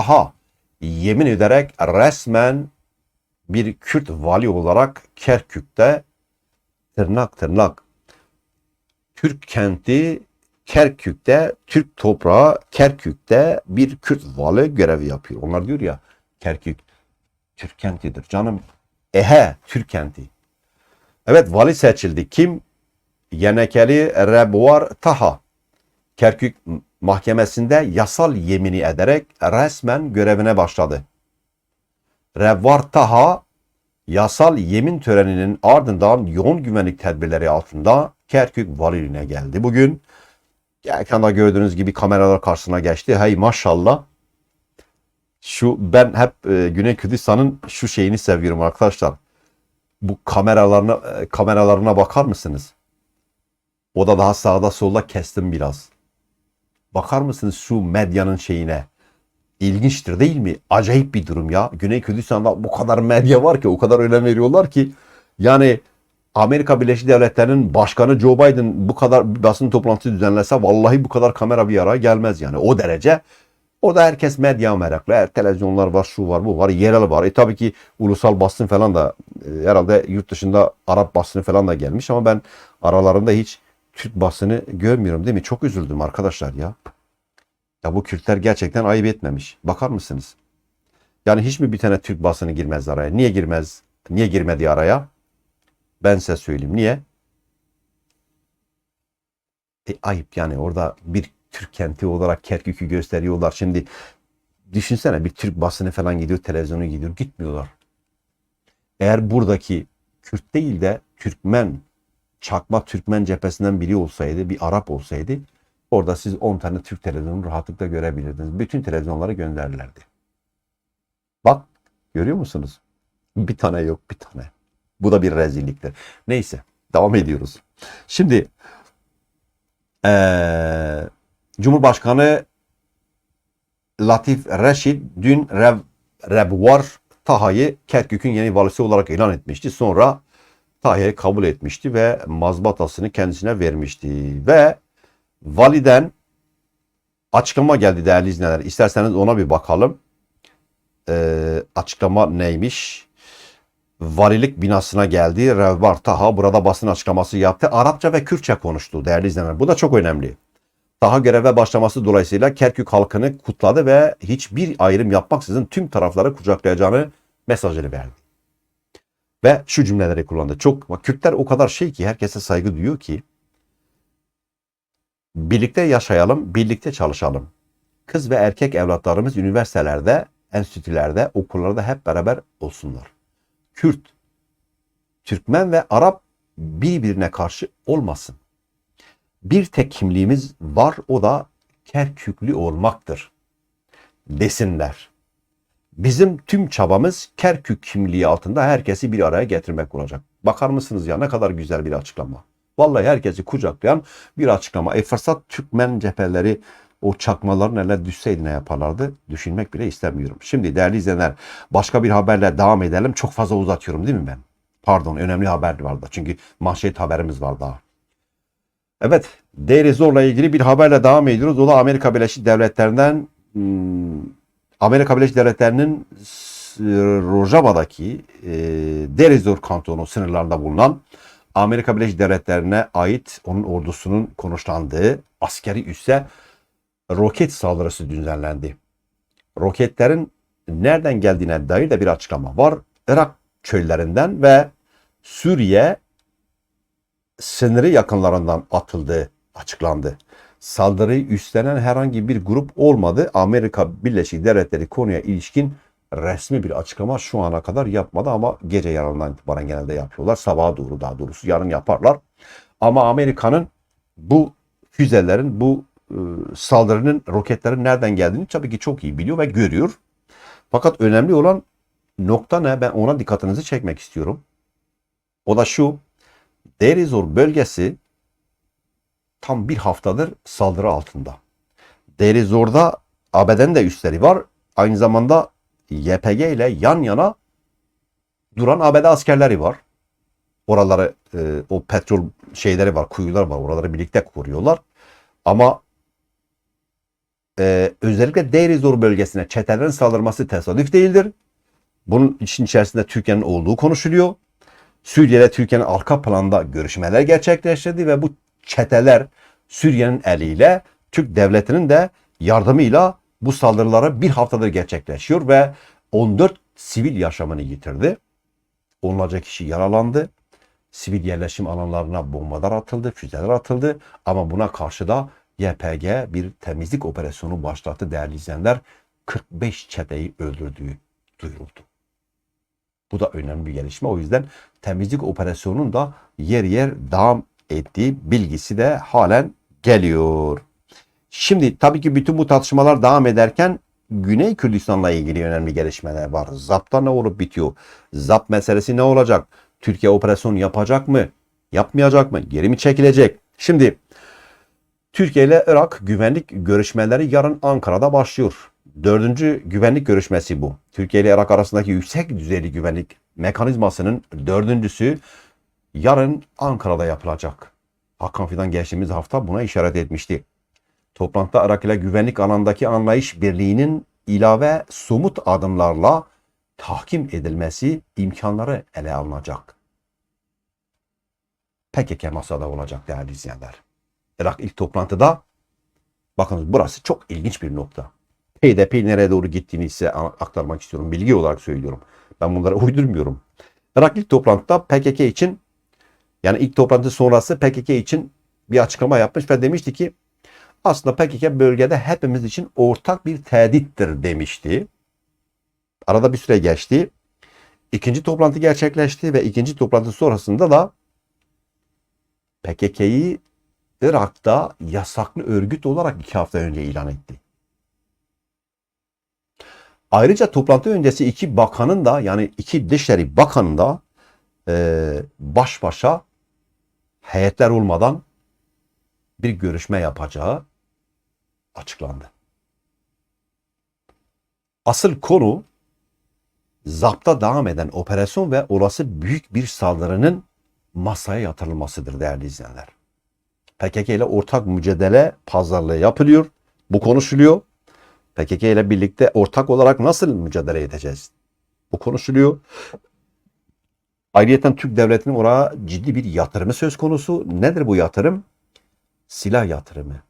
Aha yemin ederek resmen bir Kürt vali olarak Kerkük'te tırnak tırnak Türk kenti Kerkük'te, Türk toprağı Kerkük'te bir Kürt vali görevi yapıyor. Onlar diyor ya Kerkük Türk kentidir. Canım ehe Türk kenti. Evet vali seçildi. Kim? Yenekeli Rebuar Taha. Kerkük mahkemesinde yasal yemini ederek resmen görevine başladı. Rebuar Taha yasal yemin töreninin ardından yoğun güvenlik tedbirleri altında Kerkük valiliğine geldi. Bugün ekranda gördüğünüz gibi kameralar karşısına geçti. Hey maşallah. Şu ben hep e, Güney Kürdistan'ın şu şeyini seviyorum arkadaşlar. Bu kameralarına e, kameralarına bakar mısınız? O da daha sağda solda kestim biraz. Bakar mısınız şu medyanın şeyine? İlginçtir değil mi? Acayip bir durum ya. Güney Kürdistan'da bu kadar medya var ki, o kadar önem veriyorlar ki. Yani Amerika Birleşik Devletleri'nin başkanı Joe Biden bu kadar basın toplantısı düzenlese vallahi bu kadar kamera bir araya gelmez yani. O derece. O da herkes medya meraklı. Her televizyonlar var, şu var, bu var, yerel var. E tabii ki ulusal basın falan da e, herhalde yurt dışında Arap basını falan da gelmiş ama ben aralarında hiç Türk basını görmüyorum değil mi? Çok üzüldüm arkadaşlar ya. Ya bu Kürtler gerçekten ayıp etmemiş. Bakar mısınız? Yani hiç mi bir tane Türk basını girmez araya? Niye girmez? Niye girmedi araya? Ben size söyleyeyim. Niye? E, ayıp yani orada bir Türk kenti olarak Kerkük'ü gösteriyorlar. Şimdi düşünsene bir Türk basını falan gidiyor, televizyonu gidiyor. Gitmiyorlar. Eğer buradaki Kürt değil de Türkmen, çakma Türkmen cephesinden biri olsaydı, bir Arap olsaydı orada siz 10 tane Türk televizyonu rahatlıkla görebilirdiniz. Bütün televizyonları gönderirlerdi. Bak görüyor musunuz? Bir tane yok bir tane. Bu da bir rezilliktir. Neyse devam ediyoruz. Şimdi eee, Cumhurbaşkanı Latif Reşid dün Rev, Rebvar Taha'yı Kerkük'ün yeni valisi olarak ilan etmişti. Sonra Taha'yı kabul etmişti ve mazbatasını kendisine vermişti. Ve validen açıklama geldi değerli izleyenler. İsterseniz ona bir bakalım. Ee, açıklama neymiş? valilik binasına geldi. Revbar Taha burada basın açıklaması yaptı. Arapça ve Kürtçe konuştu değerli izleyenler. Bu da çok önemli. Taha göreve başlaması dolayısıyla Kerkük halkını kutladı ve hiçbir ayrım yapmaksızın tüm tarafları kucaklayacağını mesajını verdi. Ve şu cümleleri kullandı. Çok bak Kürtler o kadar şey ki herkese saygı duyuyor ki birlikte yaşayalım, birlikte çalışalım. Kız ve erkek evlatlarımız üniversitelerde, enstitülerde, okullarda hep beraber olsunlar. Kürt, Türkmen ve Arap birbirine karşı olmasın. Bir tek kimliğimiz var o da Kerküklü olmaktır. Desinler. Bizim tüm çabamız Kerkük kimliği altında herkesi bir araya getirmek olacak. Bakar mısınız ya ne kadar güzel bir açıklama. Vallahi herkesi kucaklayan bir açıklama. E fırsat Türkmen cepheleri o çakmaların eline düşseydi ne yaparlardı? Düşünmek bile istemiyorum. Şimdi değerli izleyenler başka bir haberle devam edelim. Çok fazla uzatıyorum değil mi ben? Pardon önemli haber vardı. Çünkü manşet haberimiz var daha. Evet Deri Zor'la ilgili bir haberle devam ediyoruz. O da Amerika Birleşik Devletleri'nden hmm, Amerika Birleşik Devletleri'nin s- Rojava'daki e, Derizor kantonu sınırlarında bulunan Amerika Birleşik Devletleri'ne ait onun ordusunun konuşlandığı askeri üsse roket saldırısı düzenlendi. Roketlerin nereden geldiğine dair de bir açıklama var. Irak çöllerinden ve Suriye sınırı yakınlarından atıldığı açıklandı. Saldırıyı üstlenen herhangi bir grup olmadı. Amerika Birleşik Devletleri konuya ilişkin resmi bir açıklama şu ana kadar yapmadı ama gece yarından itibaren genelde yapıyorlar. Sabaha doğru daha doğrusu yarın yaparlar. Ama Amerika'nın bu füzelerin, bu e, saldırının, roketlerin nereden geldiğini tabii ki çok iyi biliyor ve görüyor. Fakat önemli olan nokta ne? Ben ona dikkatinizi çekmek istiyorum. O da şu. Derizor bölgesi tam bir haftadır saldırı altında. Derizor'da ABD'nin de üsleri var. Aynı zamanda YPG ile yan yana duran ABD askerleri var. Oraları e, o petrol şeyleri var, kuyular var. Oraları birlikte koruyorlar. Ama e, özellikle Deir Zor bölgesine çetelerin saldırması tesadüf değildir. Bunun için içerisinde Türkiye'nin olduğu konuşuluyor. Suriye'de Türkiye'nin arka planda görüşmeler gerçekleştirdi ve bu çeteler Suriye'nin eliyle Türk devletinin de yardımıyla bu saldırıları bir haftadır gerçekleşiyor ve 14 sivil yaşamını yitirdi. Onlarca kişi yaralandı. Sivil yerleşim alanlarına bombalar atıldı, füzeler atıldı. Ama buna karşı da YPG bir temizlik operasyonu başlattı değerli izleyenler. 45 çeteyi öldürdüğü duyuruldu. Bu da önemli bir gelişme. O yüzden temizlik operasyonunun da yer yer devam ettiği bilgisi de halen geliyor. Şimdi tabii ki bütün bu tartışmalar devam ederken Güney Kürdistan'la ilgili önemli gelişmeler var. ZAP'ta ne olup bitiyor? ZAP meselesi ne olacak? Türkiye operasyon yapacak mı? Yapmayacak mı? Geri mi çekilecek? Şimdi Türkiye ile Irak güvenlik görüşmeleri yarın Ankara'da başlıyor. Dördüncü güvenlik görüşmesi bu. Türkiye ile Irak arasındaki yüksek düzeyli güvenlik mekanizmasının dördüncüsü yarın Ankara'da yapılacak. Hakan Fidan geçtiğimiz hafta buna işaret etmişti. Toplantıda Irak ile güvenlik alandaki anlayış birliğinin ilave somut adımlarla tahkim edilmesi imkanları ele alınacak. PKK masada olacak değerli izleyenler. Irak ilk toplantıda bakınız burası çok ilginç bir nokta. HDP nereye doğru gittiğini size aktarmak istiyorum. Bilgi olarak söylüyorum. Ben bunları uydurmuyorum. Irak ilk toplantıda PKK için yani ilk toplantı sonrası PKK için bir açıklama yapmış ve demişti ki aslında PKK bölgede hepimiz için ortak bir tehdittir demişti. Arada bir süre geçti. İkinci toplantı gerçekleşti ve ikinci toplantı sonrasında da PKK'yı Irak'ta yasaklı örgüt olarak iki hafta önce ilan etti. Ayrıca toplantı öncesi iki bakanın da yani iki dışişleri bakanın da e, baş başa heyetler olmadan bir görüşme yapacağı açıklandı. Asıl konu zapta devam eden operasyon ve olası büyük bir saldırının masaya yatırılmasıdır değerli izleyenler. PKK ile ortak mücadele pazarlığı yapılıyor. Bu konuşuluyor. PKK ile birlikte ortak olarak nasıl mücadele edeceğiz? Bu konuşuluyor. Ayrıca Türk devletinin oraya ciddi bir yatırımı söz konusu. Nedir bu yatırım? Silah yatırımı,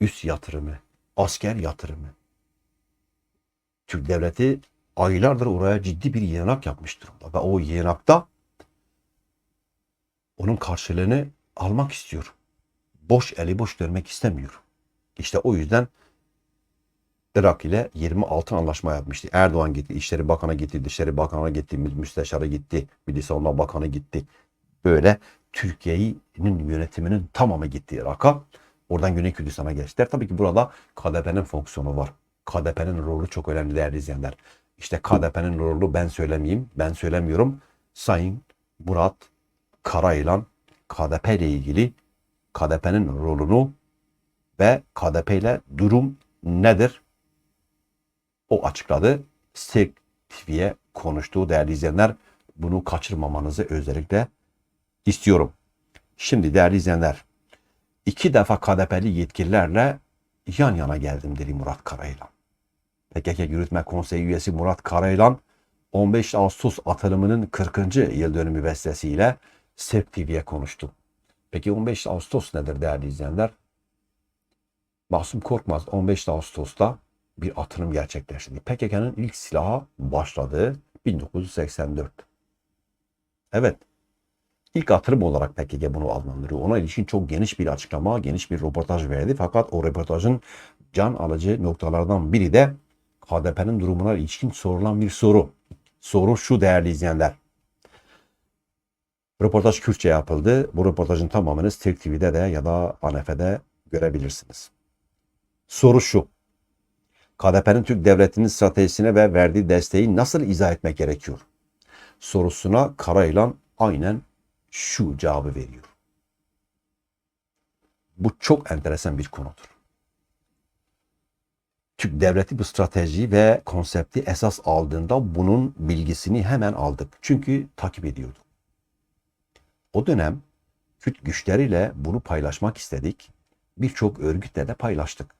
üs yatırımı, asker yatırımı. Türk devleti aylardır oraya ciddi bir yığınak yapmış durumda. Ve o yığınakta onun karşılığını almak istiyor. Boş eli boş dönmek istemiyor. İşte o yüzden Irak ile 26 anlaşma yapmıştı. Erdoğan gitti, İçişleri Bakanı gitti, Dışişleri Bakanı gitti, Müsteşarı gitti, Milli Savunma Bakanı gitti. Böyle Türkiye'nin yönetiminin tamamı gitti Irak'a. Oradan Güney Kürdistan'a geçtiler. Tabii ki burada KDP'nin fonksiyonu var. KDP'nin rolü çok önemli değerli izleyenler. İşte KDP'nin rolü ben söylemeyeyim, ben söylemiyorum. Sayın Murat Karayılan KDP ile ilgili KDP'nin rolünü ve KDP ile durum nedir? O açıkladı. Sek TV'ye konuştuğu değerli izleyenler bunu kaçırmamanızı özellikle istiyorum. Şimdi değerli izleyenler iki defa KDP'li yetkililerle yan yana geldim dedi Murat Karayılan. PKK Yürütme Konseyi üyesi Murat Karayılan 15 Ağustos atılımının 40. yıl dönümü vesilesiyle Sek TV'ye konuştu. Peki 15 Ağustos nedir değerli izleyenler? Masum Korkmaz 15 Ağustos'ta bir atılım gerçekleştirdi. PKK'nın ilk silaha başladığı 1984. Evet. İlk atılım olarak PKK bunu adlandırıyor. Ona ilişkin çok geniş bir açıklama, geniş bir röportaj verdi. Fakat o röportajın can alıcı noktalardan biri de KDP'nin durumuna ilişkin sorulan bir soru. Soru şu değerli izleyenler. Röportaj Kürtçe yapıldı. Bu röportajın tamamını Türk TV'de de ya da ANF'de görebilirsiniz. Soru şu. KDP'nin Türk devletinin stratejisine ve verdiği desteği nasıl izah etmek gerekiyor? Sorusuna Karayılan aynen şu cevabı veriyor. Bu çok enteresan bir konudur. Türk devleti bu strateji ve konsepti esas aldığında bunun bilgisini hemen aldık. Çünkü takip ediyorduk. O dönem Kürt güçleriyle bunu paylaşmak istedik. Birçok örgütle de paylaştık.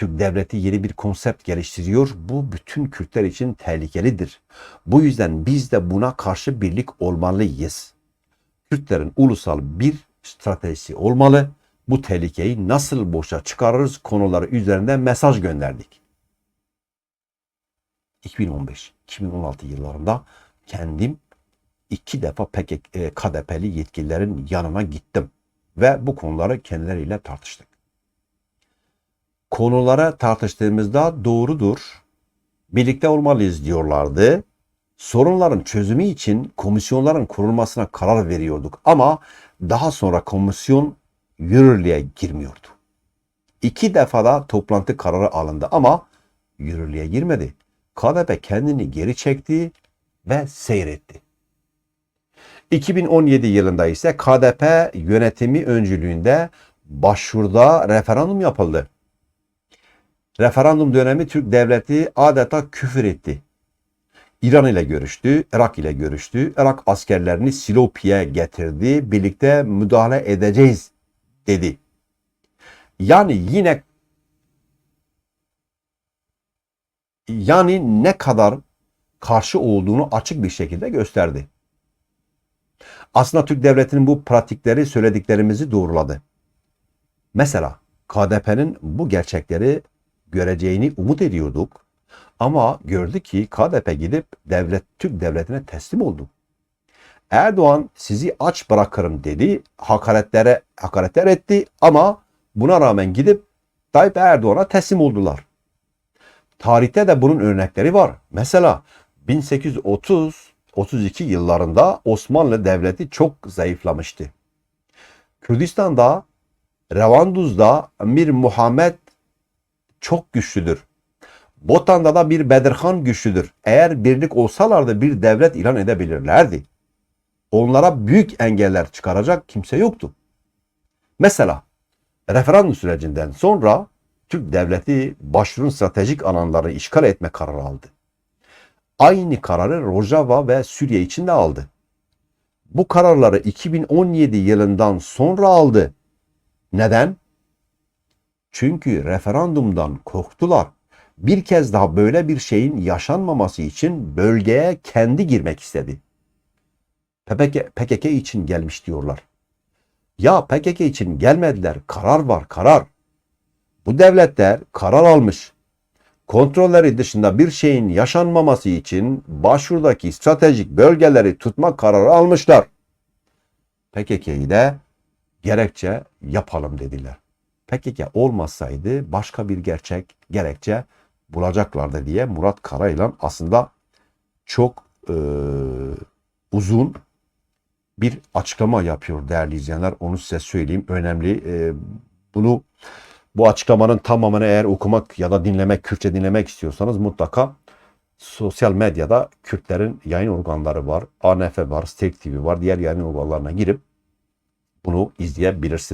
Türk devleti yeni bir konsept geliştiriyor. Bu bütün Kürtler için tehlikelidir. Bu yüzden biz de buna karşı birlik olmalıyız. Kürtlerin ulusal bir stratejisi olmalı. Bu tehlikeyi nasıl boşa çıkarırız konuları üzerinde mesaj gönderdik. 2015-2016 yıllarında kendim iki defa PKK, e, KDP'li yetkililerin yanına gittim ve bu konuları kendileriyle tartıştık. Konulara tartıştığımızda doğrudur, birlikte olmalıyız diyorlardı. Sorunların çözümü için komisyonların kurulmasına karar veriyorduk ama daha sonra komisyon yürürlüğe girmiyordu. İki defada toplantı kararı alındı ama yürürlüğe girmedi. KDP kendini geri çekti ve seyretti. 2017 yılında ise KDP yönetimi öncülüğünde başvuruda referandum yapıldı. Referandum dönemi Türk devleti adeta küfür etti. İran ile görüştü, Irak ile görüştü. Irak askerlerini Silopi'ye getirdi. Birlikte müdahale edeceğiz dedi. Yani yine yani ne kadar karşı olduğunu açık bir şekilde gösterdi. Aslında Türk devletinin bu pratikleri söylediklerimizi doğruladı. Mesela KDP'nin bu gerçekleri göreceğini umut ediyorduk. Ama gördü ki KDP gidip devlet Türk devletine teslim oldu. Erdoğan sizi aç bırakırım dedi. Hakaretlere hakaretler etti ama buna rağmen gidip Tayyip Erdoğan'a teslim oldular. Tarihte de bunun örnekleri var. Mesela 1830 32 yıllarında Osmanlı Devleti çok zayıflamıştı. Kürdistan'da Revanduz'da Mir Muhammed çok güçlüdür. Botan'da da bir Bedirhan güçlüdür. Eğer birlik olsalardı bir devlet ilan edebilirlerdi. Onlara büyük engeller çıkaracak kimse yoktu. Mesela referandum sürecinden sonra Türk devleti başvurun stratejik alanları işgal etme kararı aldı. Aynı kararı Rojava ve Suriye için de aldı. Bu kararları 2017 yılından sonra aldı. Neden? Çünkü referandumdan korktular. Bir kez daha böyle bir şeyin yaşanmaması için bölgeye kendi girmek istedi. PKK, PKK için gelmiş diyorlar. Ya PKK için gelmediler. Karar var, karar. Bu devletler karar almış. Kontrolleri dışında bir şeyin yaşanmaması için başvurdaki stratejik bölgeleri tutma kararı almışlar. PKK'yı de gerekçe yapalım dediler. PKK olmasaydı başka bir gerçek gerekçe bulacaklardı diye Murat Karayılan aslında çok e, uzun bir açıklama yapıyor değerli izleyenler. Onu size söyleyeyim. Önemli. E, bunu bu açıklamanın tamamını eğer okumak ya da dinlemek, Kürtçe dinlemek istiyorsanız mutlaka sosyal medyada Kürtlerin yayın organları var. ANF var, Stake TV var. Diğer yayın organlarına girip bunu izleyebilirsiniz.